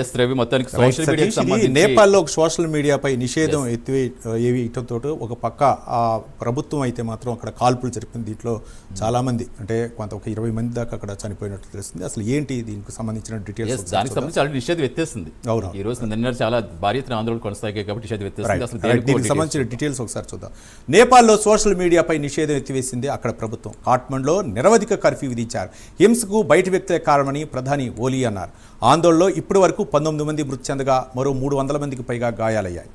Yes Ravi మొత్తానికి social మీడియాకి సంబంధించి నేపాల్లో సోషల్ మీడియాపై నిషేధం ఎత్తివే వేయటంతో ఒక పక్క ఆ ప్రభుత్వం అయితే మాత్రం అక్కడ కాల్పులు జరిపింది దీంట్లో చాలా మంది అంటే కొంత ఒక ఇరవై మంది దాకా అక్కడ చనిపోయినట్టు తెలుస్తుంది. అసలు ఏంటి దీనికి సంబంధించిన డీటెయిల్స్ దానికి సంబంధించి ఆల్రెడీ నిషేధం ఎత్తేస్తుంది అవును. ఈ రోజు నిన్న చాలా భారీ ఎత్తున ఆందోళన కొనసాగాయి కాబట్టి నిషేధం. అసలు. దేనికి సంబంధించిన డీటెయిల్స్ ఒకసారి చూద్దాం. నేపాల్లో సోషల్ మీడియాపై నిషేధం ఎత్తివేసింది అక్కడ ప్రభుత్వం. కాట్మండ్లో నిరవధిక కర్ఫ్యూ విధించారు. హింసకు బయట వ్యక్తులే కారణమని ప్రధాని ఓలీ అన్నారు. ఆందోళనలో ఇప్పటి వరకు పంతొమ్మిది మంది మృతి చెందగా మరో మూడు వందల మందికి పైగా గాయాలయ్యాయి.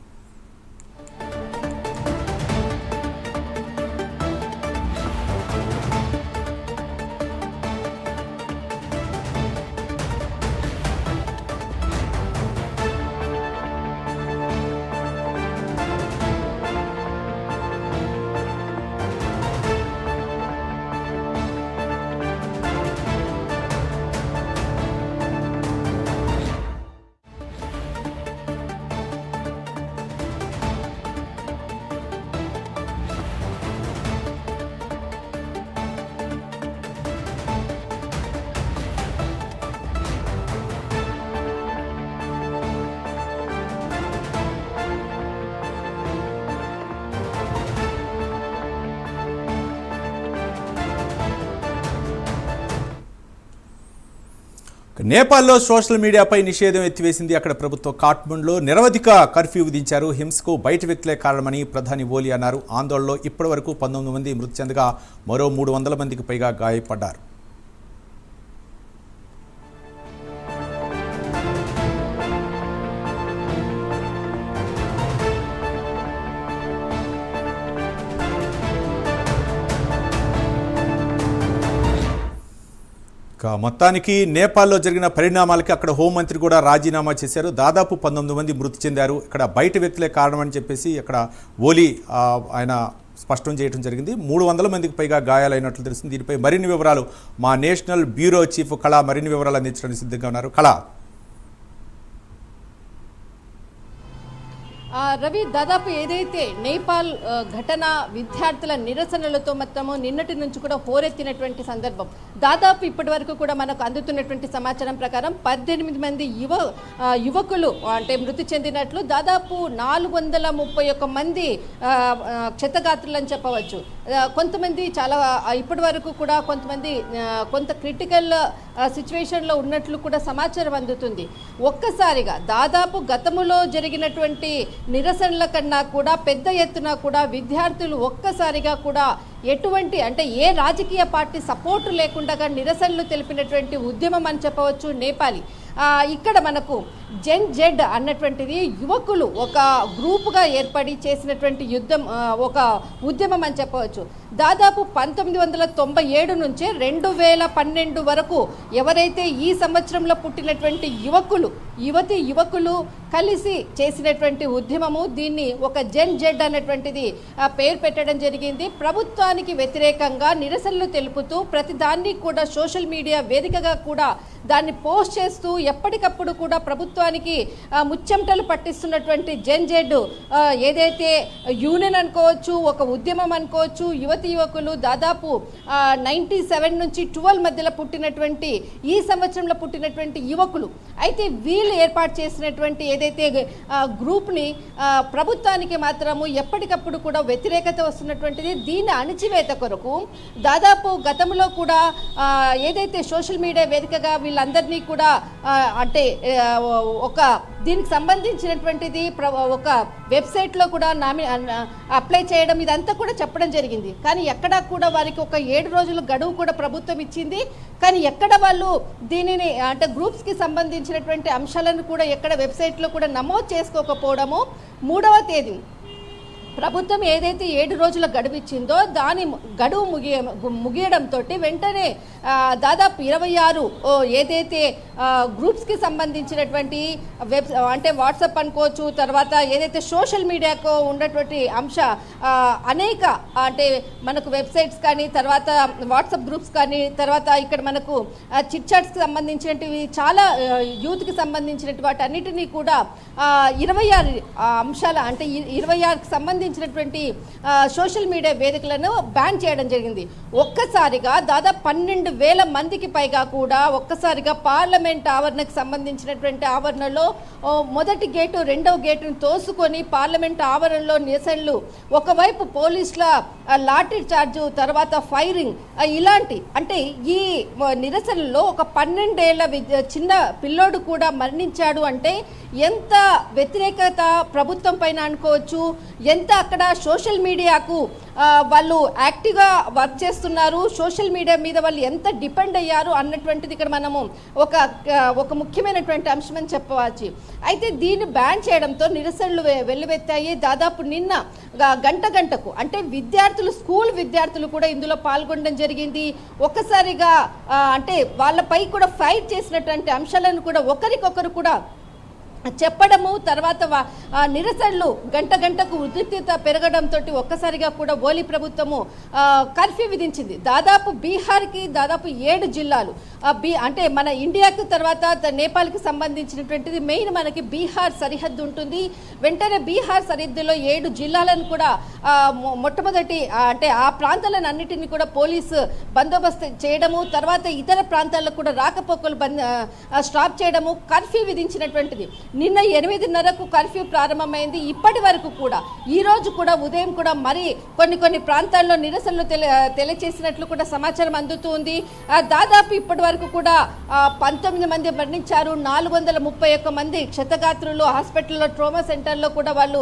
నేపాల్లో సోషల్ మీడియాపై నిషేధం ఎత్తివేసింది అక్కడ ప్రభుత్వం. కాట్మండ్లో నిరవధిక కర్ఫ్యూ విధించారు. హింసకు బయట వ్యక్తులే కారణమని ప్రధాని ఓలీ అన్నారు. ఆందోళనలో ఇప్పటి వరకు పంతొమ్మిది మంది మృతి చెందగా మరో మూడు వందల మందికి పైగా గాయపడ్డారు. మొత్తానికి నేపాల్లో జరిగిన పరిణామాలకి అక్కడ హోంమంత్రి కూడా రాజీనామా చేశారు. దాదాపు పంతొమ్మిది మంది మృతి చెందారు. ఇక్కడ బయట వ్యక్తులే కారణమని చెప్పేసి ఇక్కడ ఓలీ ఆయన స్పష్టం చేయడం జరిగింది. మూడు వందల మందికి పైగా గాయాలైనట్లు తెలిసింది దీనిపై మరిన్ని వివరాలు మా నేషనల్ బ్యూరో చీఫ్ కళ మరిన్ని వివరాలు అందించడానికి సిద్ధంగా ఉన్నారు. కళ. రవి దాదాపు ఏదైతే నేపాల్ ఘటన విద్యార్థుల నిరసనలతో మొత్తము నిన్నటి నుంచి కూడా హోరెత్తినటువంటి సందర్భం. దాదాపు ఇప్పటి వరకు కూడా మనకు అందుతున్నటువంటి సమాచారం ప్రకారం పద్దెనిమిది మంది యువ యువకులు అంటే మృతి చెందినట్లు దాదాపు నాలుగు వందల ముప్పై ఒక్క మంది క్షతగాత్రులు అని చెప్పవచ్చు. కొంతమంది చాలా ఇప్పటి వరకు కూడా కొంతమంది కొంత క్రిటికల్ సిచ్యువేషన్లో ఉన్నట్లు కూడా సమాచారం అందుతుంది. ఒక్కసారిగా దాదాపు గతములో జరిగినటువంటి నిరసనల కన్నా కూడా పెద్ద ఎత్తున కూడా విద్యార్థులు ఒక్కసారిగా కూడా ఎటువంటి అంటే ఏ రాజకీయ పార్టీ సపోర్టు లేకుండా నిరసనలు తెలిపినటువంటి ఉద్యమం అని చెప్పవచ్చు నేపాలి. ఇక్కడ మనకు జెన్ జెడ్ అన్నటువంటిది యువకులు ఒక గ్రూపుగా ఏర్పడి చేసినటువంటి యుద్ధం ఒక ఉద్యమం అని చెప్పవచ్చు. దాదాపు పంతొమ్మిది వందల తొంభై ఏడు నుంచే రెండు వేల పన్నెండు వరకు ఎవరైతే ఈ సంవత్సరంలో పుట్టినటువంటి యువకులు యువతి యువకులు కలిసి చేసినటువంటి ఉద్యమము దీన్ని ఒక జెన్ జెడ్ అన్నటువంటిది పేరు పెట్టడం జరిగింది. ప్రభుత్వానికి వ్యతిరేకంగా నిరసనలు తెలుపుతూ ప్రతి దాన్ని కూడా సోషల్ మీడియా వేదికగా కూడా దాన్ని పోస్ట్ చేస్తూ ఎప్పటికప్పుడు కూడా ప్రభుత్వానికి ముచ్చెమటలు పట్టిస్తున్నటువంటి జెన్ జెడ్ ఏదైతే యూనియన్ అనుకోవచ్చు ఒక ఉద్యమం అనుకోవచ్చు యువతి యువకులు దాదాపు నైంటీ సెవెన్ నుంచి ట్వెల్వ్ మధ్యలో పుట్టినటువంటి ఈ సంవత్సరంలో పుట్టినటువంటి యువకులు. అయితే వీళ్ళు ఏర్పాటు చేసినటువంటి ఏదైతే గ్రూప్ని ప్రభుత్వానికి మాత్రము ఎప్పటికప్పుడు కూడా వ్యతిరేకత వస్తున్నటువంటిది దీన్ని అణచివేత కొరకు దాదాపు గతంలో కూడా ఏదైతే సోషల్ మీడియా వేదికగా వీళ్ళందరినీ కూడా అంటే ఒక దీనికి సంబంధించినటువంటిది ప్ర- ఒక వెబ్సైట్లో కూడా నామి అప్లై చేయడం ఇదంతా కూడా చెప్పడం జరిగింది. కానీ ఎక్కడా కూడా వారికి ఒక ఏడు రోజులు గడువు కూడా ప్రభుత్వం ఇచ్చింది. కానీ ఎక్కడ వాళ్ళు దీనిని అంటే గ్రూప్స్కి సంబంధించినటువంటి అంశాలను కూడా ఎక్కడ వెబ్సైట్లో కూడా నమోదు చేసుకోకపోవడము మూడవ తేదీ. ప్రభుత్వం ఏదైతే ఏడు రోజుల గడువు ఇచ్చిందో దాని గడువు ముగియ ముగియడంతో వెంటనే దాదాపు ఇరవై ఆరు ఓ, ఏదైతే గ్రూప్స్కి సంబంధించినటువంటి వెబ్ అంటే వాట్సాప్ అనుకోవచ్చు తర్వాత ఏదైతే సోషల్ మీడియాకు ఉన్నటువంటి అంశ అనేక అంటే మనకు వెబ్సైట్స్ కానీ తర్వాత వాట్సాప్ గ్రూప్స్ కానీ తర్వాత ఇక్కడ మనకు చిట్ చాట్స్కి సంబంధించినటివి చాలా యూత్కి సంబంధించినటువంటి వాటన్నిటినీ కూడా ఇరవై ఆరు అంశాల అంటే ఇరవై ఆరుకి సంబంధించి సంబంధించినటువంటి సోషల్ మీడియా వేదికలను బ్యాన్ చేయడం జరిగింది. ఒక్కసారిగా దాదాపు పన్నెండు వేల మందికి పైగా కూడా ఒక్కసారిగా పార్లమెంట్ ఆవరణకు సంబంధించినటువంటి ఆవరణలో మొదటి గేటు రెండవ గేటును తోసుకొని పార్లమెంట్ ఆవరణలో నిరసనలు ఒకవైపు పోలీసుల లాటరీ లాఠీ చార్జు తర్వాత ఫైరింగ్ ఇలాంటి అంటే ఈ నిరసనలో ఒక పన్నెండేళ్ళ విద్య- చిన్న పిల్లోడు కూడా మరణించాడు అంటే ఎంత వ్యతిరేకత ప్రభుత్వం పైన అనుకోవచ్చు ఎంత అక్కడ సోషల్ మీడియాకు వాళ్ళు యాక్టివ్గా వర్క్ చేస్తున్నారు. సోషల్ మీడియా మీద వాళ్ళు ఎంత డిపెండ్ అయ్యారు అన్నటువంటిది ఇక్కడ మనము ఒక ఒక ముఖ్యమైనటువంటి అంశం అని చెప్పవచ్చు. అయితే దీన్ని బ్యాన్ చేయడంతో నిరసనలు వె- వెల్లువెత్తాయి. దాదాపు నిన్న గంట గంటకు అంటే విద్యార్థులు స్కూల్ విద్యార్థులు కూడా ఇందులో పాల్గొనడం జరిగింది. ఒక్కసారిగా అంటే వాళ్ళపై కూడా ఫైట్ చేసినటువంటి అంశాలను కూడా ఒకరికొకరు కూడా చెప్పడము తర్వాత ఆ నిరసనలు గంట గంటకు ఉద్రిక్తత పెరగడంతో ఒక్కసారిగా కూడా ఓలీ ప్రభుత్వము కర్ఫ్యూ విధించింది. దాదాపు బీహార్కి దాదాపు ఏడు జిల్లాలు. బీ అంటే మన ఇండియాకి తర్వాత నేపాల్కి సంబంధించినటువంటిది మెయిన్ మనకి బీహార్ సరిహద్దు ఉంటుంది. వెంటనే బీహార్ సరిహద్దులో ఏడు జిల్లాలను కూడా మొట్టమొదటి అంటే ఆ ప్రాంతాలను అన్నిటిని కూడా పోలీసు బందోబస్తు చేయడము తర్వాత ఇతర ప్రాంతాల్లో కూడా రాకపోకలు బంద్ స్టాప్ చేయడము కర్ఫ్యూ విధించినటువంటిది. నిన్న ఎనిమిదిన్నరకు కర్ఫ్యూ ప్రారంభమైంది. ఇప్పటి వరకు కూడా ఈరోజు కూడా ఉదయం కూడా మరి కొన్ని కొన్ని ప్రాంతాల్లో నిరసనలు తెలి తెలియచేసినట్లు కూడా సమాచారం అందుతుంది దాదాపు ఇప్పటి వరకు కూడా పంతొమ్మిది మంది మరణించారు. నాలుగు వందల ముప్పై ఒక్క మంది క్షతగాత్రులు హాస్పిటల్లో ట్రోమా సెంటర్లో కూడా వాళ్ళు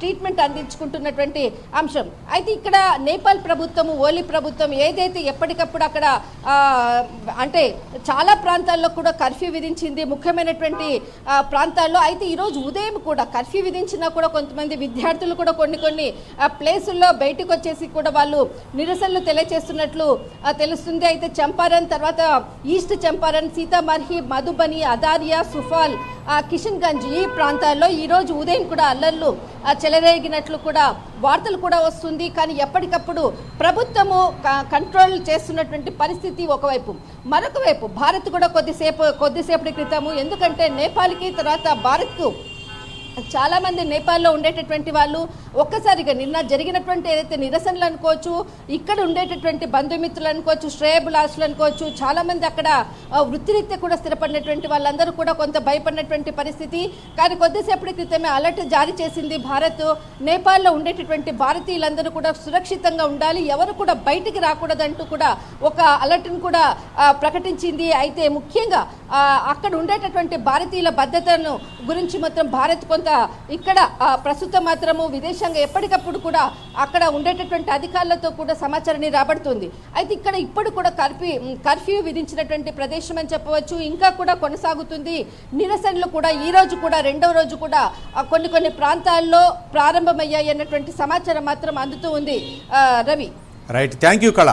ట్రీట్మెంట్ అందించుకుంటున్నటువంటి అంశం. అయితే ఇక్కడ నేపాల్ ప్రభుత్వము ఓలీ ప్రభుత్వం ఏదైతే ఎప్పటికప్పుడు అక్కడ అంటే చాలా ప్రాంతాల్లో కూడా కర్ఫ్యూ విధించింది ముఖ్యమైనటువంటి ప్రాంతాల్లో అయితే ఈరోజు ఉదయం కూడా కర్ఫ్యూ విధించినా కూడా కొంతమంది విద్యార్థులు కూడా కొన్ని కొన్ని ఆ, ప్లేసుల్లో బయటకు వచ్చేసి కూడా వాళ్ళు నిరసనలు తెలియచేస్తున్నట్లు తెలుస్తుంది. అయితే చంపారన్ తర్వాత ఈస్ట్ చంపారన్ సీతామర్హి మధుబని అదారియా సుఫాల్ కిషన్ గంజ్ ఈ ప్రాంతాల్లో ఈరోజు ఉదయం కూడా అల్లర్లు చెలరేగినట్లు కూడా వార్తలు కూడా వస్తుంది. కానీ ఎప్పటికప్పుడు ప్రభుత్వము క- కంట్రోల్ చేస్తున్నటువంటి పరిస్థితి ఒకవైపు. మరొక వైపు భారత్ కూడా కొద్దిసేపు కొద్దిసేపటి క్రితము ఎందుకంటే నేపాల్కి తర్వాత భారత్కు చాలామంది నేపాల్లో ఉండేటటువంటి వాళ్ళు ఒక్కసారిగా నిన్న జరిగినటువంటి ఏదైతే నిరసనలు అనుకోవచ్చు ఇక్కడ ఉండేటటువంటి బంధుమిత్రులు అనుకోవచ్చు శ్రేయబులాసులు అనుకోవచ్చు చాలామంది అక్కడ వృత్తిరీత్యా కూడా స్థిరపడినటువంటి వాళ్ళందరూ కూడా కొంత భయపడినటువంటి పరిస్థితి. కానీ కొద్దిసేపటి క్రితమే అలర్ట్ జారీ చేసింది భారత్. నేపాల్లో ఉండేటటువంటి భారతీయులందరూ కూడా సురక్షితంగా ఉండాలి. ఎవరు కూడా బయటికి రాకూడదంటూ కూడా ఒక అలర్ట్ను కూడా ప్రకటించింది. అయితే ముఖ్యంగా అక్కడ ఉండేటటువంటి భారతీయుల భద్రతను గురించి మాత్రం భారత్ కొంత ఇక్కడ ప్రస్తుతం మాత్రము విదేశాంగ ఎప్పటికప్పుడు కూడా అక్కడ ఉండేటటువంటి అధికారులతో కూడా సమాచారాన్ని రాబడుతుంది. అయితే ఇక్కడ ఇప్పుడు కూడా కర్ఫ్యూ కర్ఫ్యూ విధించినటువంటి ప్రదేశం అని చెప్పవచ్చు ఇంకా కూడా కొనసాగుతుంది. నిరసనలు కూడా ఈ రోజు కూడా రెండవ రోజు కూడా కొన్ని కొన్ని ప్రాంతాల్లో ప్రారంభమయ్యాయి అన్నటువంటి సమాచారం మాత్రం అందుతూ ఉంది. రవి. రైట్ థ్యాంక్ యూ కళ